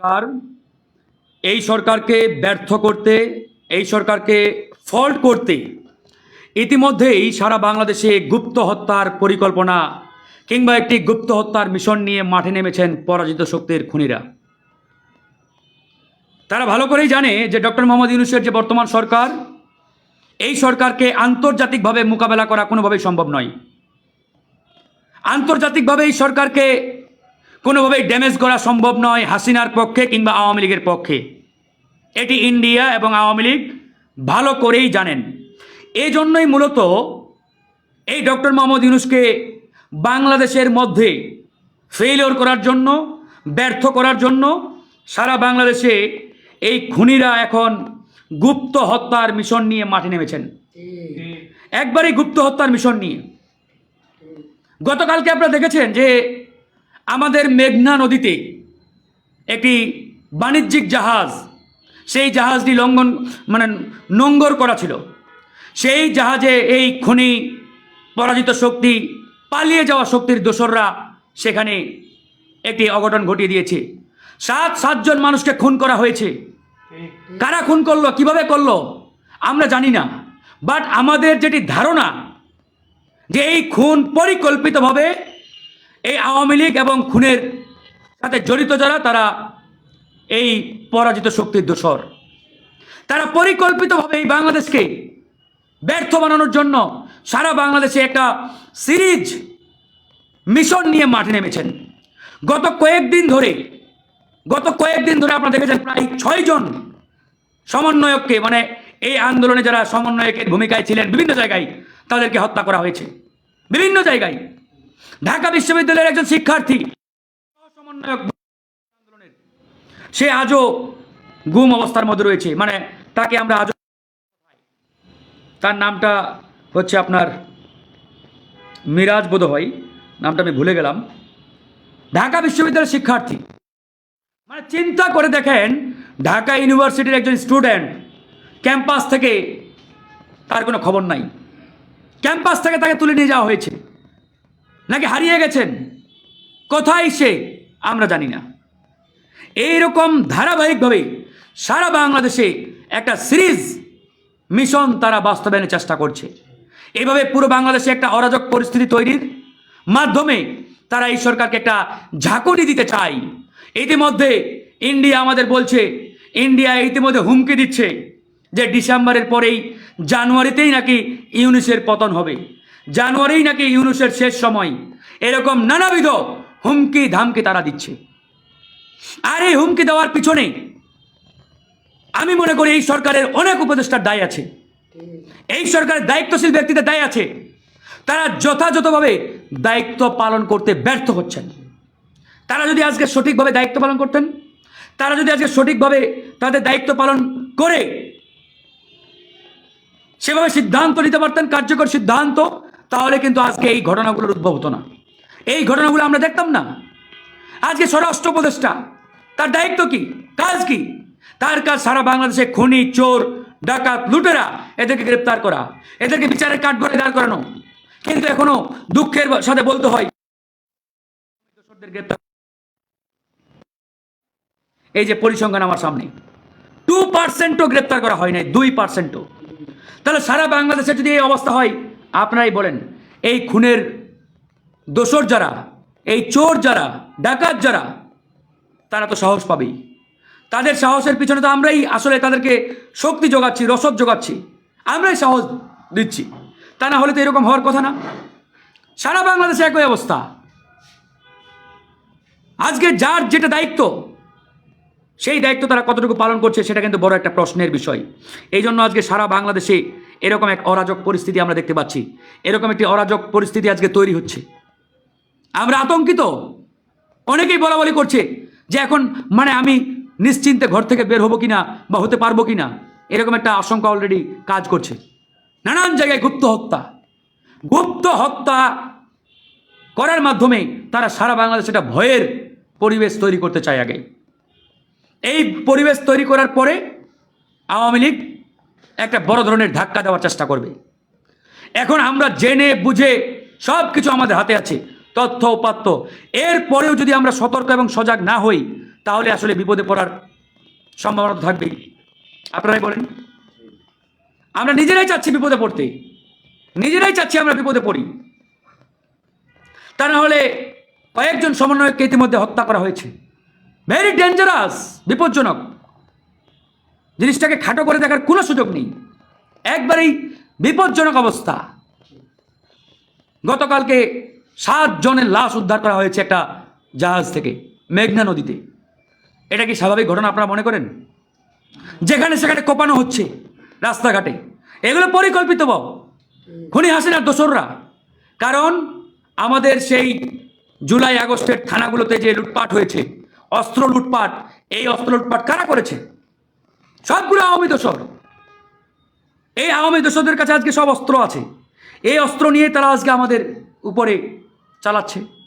সরকার, এই সরকারকে ব্যর্থ করতে, এই সরকারকে ফল্ট করতে ইতিমধ্যেই সারা বাংলাদেশে গুপ্ত হত্যার পরিকল্পনা কিংবা একটি গুপ্ত হত্যার মিশন নিয়ে মাঠে নেমেছেন পরাজিত শক্তির খুনিরা। তারা ভালো করেই জানে যে ডক্টর মোহাম্মদ ইউনুসের যে বর্তমান সরকার, এই সরকারকে আন্তর্জাতিকভাবে মোকাবেলা করা কোনোভাবেই সম্ভব নয়। আন্তর্জাতিকভাবে এই সরকারকে কোনোভাবেই ড্যামেজ করা সম্ভব নয় হাসিনার পক্ষে কিংবা আওয়ামী লীগের পক্ষে। এটি ইন্ডিয়া এবং আওয়ামী লীগ ভালো করেই জানেন। এই জন্যই মূলত এই ডক্টর মোহাম্মদ ইউনুসকে বাংলাদেশের মধ্যে ফেইলিওর করার জন্য ব্যর্থ করার জন্য সারা বাংলাদেশে এই খুনিরা এখন গুপ্ত হত্যার মিশন নিয়ে মাঠে নেমেছেন। একবারই গুপ্ত হত্যার মিশন নিয়ে। গতকালকে আপনারা দেখেছেন যে আমাদের মেঘনা নদীতে একটি বাণিজ্যিক জাহাজ, সেই জাহাজটি লঙ্ঘন মানে নোঙ্গর করা ছিল। সেই জাহাজে এই খনি পরাজিত শক্তি, পালিয়ে যাওয়া শক্তির দোসররা সেখানে একটি অঘটন ঘটিয়ে দিয়েছে। সাত, সাতজন মানুষকে খুন করা হয়েছে। কারা খুন করল, কীভাবে করল, আমরা জানি না। বাট আমাদের যেটি ধারণা, যে এই খুন পরিকল্পিতভাবে এই আওয়ামী লীগ এবং খুনের সাথে জড়িত যারা, তারা এই পরাজিত শক্তির দোসর তারা পরিকল্পিতভাবে এই বাংলাদেশকে ব্যর্থ বানানোর জন্য সারা বাংলাদেশে একটা সিরিজ মিশন নিয়ে মাঠে নেমেছেন। গত কয়েকদিন ধরে, গত কয়েকদিন ধরে আপনারা দেখেছেন প্রায় ছয়জন সমন্বয়ককে মানে এই আন্দোলনে যারা সমন্বয়কের ভূমিকায় ছিলেন, বিভিন্ন জায়গায় তাদেরকে হত্যা করা হয়েছে। বিভিন্ন জায়গায়। ঢাকা বিশ্ববিদ্যালয়ের একজন শিক্ষার্থী সমন্বয়ক আন্দোলনের। সে আজও গুম অবস্থার মধ্যে রয়েছে। মানে তাকে আমরা আজও তার নামটা হচ্ছে আপনার মিরাজ বোধ হয় নামটা আমি ভুলে গেলাম। ঢাকা বিশ্ববিদ্যালয়ের শিক্ষার্থী। মানে চিন্তা করে দেখেন, ঢাকা ইউনিভার্সিটির একজন স্টুডেন্ট ক্যাম্পাস থেকে তার কোনো খবর নাই। ক্যাম্পাস থেকে তাকে তুলে নিয়ে যাওয়া হয়েছে। নাকি হারিয়ে গেছেন? কোথায় সে? আমরা জানি না। এইরকম ধারাবাহিকভাবে সারা বাংলাদেশে একটা সিরিজ মিশন তারা বাস্তবায়নের চেষ্টা করছে। এভাবে পুরো বাংলাদেশে একটা অরাজক পরিস্থিতি তৈরির মাধ্যমে তারা এই সরকারকে একটা ঝাঁকুনি দিতে চায়। ইতিমধ্যে ইন্ডিয়া আমাদের বলছে, ইন্ডিয়া ইতিমধ্যে হুমকি দিচ্ছে যে ডিসেম্বরের পরেই জানুয়ারিতেই নাকি ইউনিসের পতন হবে। জানুয়ারিই নাকি ইউনুসের শেষ সময়। এরকম নানাবিধ হুমকি ধামকি তারা দিচ্ছে। আর এই হুমকি দেওয়ার পিছনে আমি মনে করি এই সরকারের অনেক উপদেষ্টার দায় আছে। এই সরকারের দায়িত্বশীল ব্যক্তিদের দায় আছে। তারা যথাযথভাবে দায়িত্ব পালন করতে ব্যর্থ হচ্ছেন। তারা যদি আজকে সঠিকভাবে দায়িত্ব পালন করতেন, তারা যদি আজকে সঠিকভাবে তাদের দায়িত্ব পালন করে, সেভাবে সিদ্ধান্ত নিতে পারতেন, কার্যকর সিদ্ধান্ত তাহলে কিন্তু আজকে এই ঘটনাগুলোর উদ্ভব হতো না। এই ঘটনাগুলো আমরা দেখতাম না। আজকে স্বরাষ্ট্র উপদেষ্টা, তার দায়িত্ব কি? কাজ কি? তার কাজ সারা বাংলাদেশে খনি, চোর, ডাকাত, লুটেরা এদেরকে গ্রেপ্তার করা, এদেরকে বিচারের কাঠ করে দাঁড় করানো। কিন্তু এখনও দুঃখের সাথে বলতে হয় এই যে পরিসংখ্যান আমার সামনে টু পার্সেন্টও গ্রেপ্তার করা হয় নাই, দুই পার্সেন্টও তাহলে সারা বাংলাদেশে যদি এই অবস্থা হয় আপনারাই বলেন, এই খুনের দোসর যারা, এই চোর যারা, ডাকাত যারা, তারা তো সাহস পাবেই। তাদের সাহসের পিছনে তো আমরাই আসলে তাদেরকে শক্তি যোগাচ্ছি, রসদ যোগাচ্ছি, আমরাই সাহস দিচ্ছি। তা না হলে তো এরকম হওয়ার কথা না। সারা বাংলাদেশে একই অবস্থা। আজকে যার যেটা দায়িত্ব, সেই দায়িত্ব তারা কতটুকু পালন করছে, সেটা কিন্তু বড় একটা প্রশ্নের বিষয়। এই জন্য আজকে সারা বাংলাদেশে এরকম এক অরাজক পরিস্থিতি আমরা দেখতে পাচ্ছি। এরকম একটি অরাজক পরিস্থিতি আজকে তৈরি হচ্ছে। আমরা আতঙ্কিত। অনেকেই বলা বলি করছে যে এখন মানে আমি নিশ্চিন্তে ঘর থেকে বের হব কিনা বা হতে পারব কিনা, এরকম একটা আশঙ্কা অলরেডি কাজ করছে। নানান জায়গায় গুপ্ত হত্যা। গুপ্ত হত্যা করার মাধ্যমে তারা সারা বাংলাদেশে একটা ভয়ের পরিবেশ তৈরি করতে চায় আগে। এই পরিবেশ তৈরি করার পরে আওয়ামী লীগ একটা বড় ধরনের ধাক্কা দেওয়ার চেষ্টা করবে। এখন আমরা জেনে, বুঝে সব কিছু আমাদের হাতে আছে, তথ্য, উপাত্ত। এরপরেও যদি আমরা সতর্ক এবং সজাগ না হই, তাহলে আসলে বিপদে পড়ার সম্ভাবনা থাকবেই। আপনারাই বলেন। আমরা নিজেরাই চাচ্ছি বিপদে পড়তে। নিজেরাই চাচ্ছি আমরা বিপদে পড়ি। তা না হলে কয়েকজন সমন্বয়ককে ইতিমধ্যে হত্যা করা হয়েছে। ভেরি ডেঞ্জারাস বিপজ্জনক। জিনিসটাকে খাটো করে দেখার কোনো সুযোগ নেই। একবারেই বিপজ্জনক অবস্থা। গতকালকে সাত জনের লাশ উদ্ধার করা হয়েছে একটা জাহাজ থেকে, মেঘনা নদীতে। এটা কি স্বাভাবিক ঘটনা আপনারা মনে করেন? যেখানে সেখানে কোপানো হচ্ছে রাস্তাঘাটে। এগুলো পরিকল্পিত বাব খনি হাসিনার দোসররা। কারণ আমাদের সেই জুলাই আগস্টের থানাগুলোতে যে লুটপাট হয়েছে, অস্ত্র লুটপাট, এই অস্ত্র লুটপাট কারা করেছে? সবগুলো আওয়ামী দোষর। এই আওয়ামী দোষদের কাছে আজকে সব অস্ত্র আছে। এই অস্ত্র নিয়ে তারা আজকে আমাদের উপরে চালাচ্ছে।